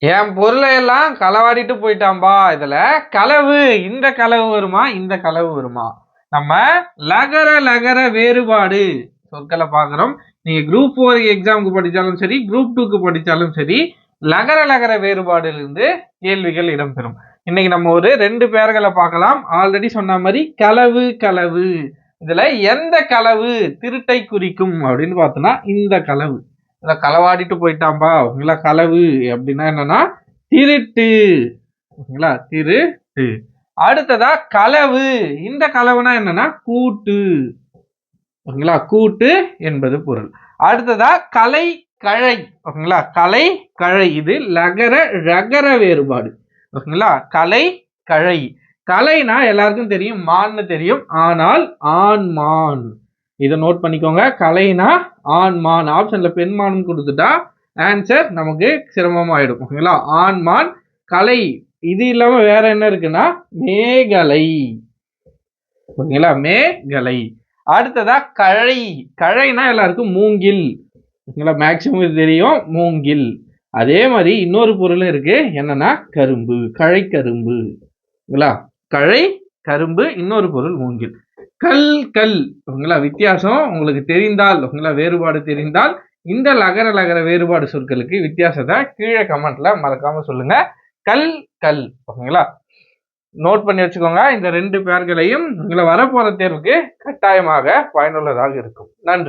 என் பொருளை எல்லாம் களவாடிட்டு போயிட்டான்பா இதுல. களவு இந்த களவு வருமா இந்த களவு வருமா? நம்ம லகர லகர வேறுபாடு சொற்களை பார்க்குறோம். நீங்க குரூப் ஃபோர் எக்ஸாமுக்கு படித்தாலும் சரி குரூப் டூக்கு படித்தாலும் சரி லகர லகர வேறுபாடிலிருந்து கேள்விகள் இடம்பெறும். இன்னைக்கு நம்ம ஒரு ரெண்டு பேர்களை பார்க்கலாம். ஆல்ரெடி சொன்ன மாதிரி களவு களவு. இதுல எந்த களவு திருட்டை குறிக்கும் அப்படின்னு பார்த்தோம்னா இந்த களவு. இதை களவாடிட்டு போயிட்டாம்பா ஓகேங்களா களவு அப்படின்னா என்னன்னா திருட்டு. ஓகேங்களா திருட்டு. அடுத்ததா களவு. இந்த களவுனா என்னன்னா கூட்டு. ஓகேங்களா கூட்டு என்பது பொருள். அடுத்ததா கலை கழை. ஓகேங்களா கலை கழை. இது லகர ரகர வேறுபாடு. ஓகேங்களா கலை கழை. கலைனா எல்லாருக்கும் தெரியும் மான்னு தெரியும். ஆனால் ஆண் மான். இதை நோட் பண்ணிக்கோங்க. கலைனா ஆண் மான் ஆப்ஷன்ல பெண் மான் கொடுத்துட்டா ஆன்சர் நமக்கு சிரமமாயிடும். ஓகேங்களா ஆண் மான் கலை. இது இல்லாம வேற என்ன இருக்குன்னா மேகலை. ஓகேங்களா மேகலை. அடுத்ததா கழை. கழைனா எல்லாருக்கும் மூங்கில். ஓகேங்களா மேக்சிமம் இது தெரியும் மூங்கில். அதே மாதிரி இன்னொரு பொருள் இருக்கு. என்னன்னா கரும்பு. கழை கரும்புங்களா கழை கரும்பு இன்னொரு பொருள் மூங்கில். கல் கல். ஓகேங்களா? வித்தியாசம் உங்களுக்கு தெரிந்தால் ஓகேங்களா? வேறுபாடு தெரிந்தால் இந்த லகர லகர வேறுபாடு சொற்களுக்கு வித்தியாசத்தை கீழே கமெண்ட்ல மறக்காம சொல்லுங்க. கல் கல். ஓகேங்களா? நோட் பண்ணி வச்சுக்கோங்க. இந்த ரெண்டு பேர்களையும் உங்களை வரப்போற தேர்வுக்கு கட்டாயமாக பயனுள்ளதாக இருக்கும். நன்றி.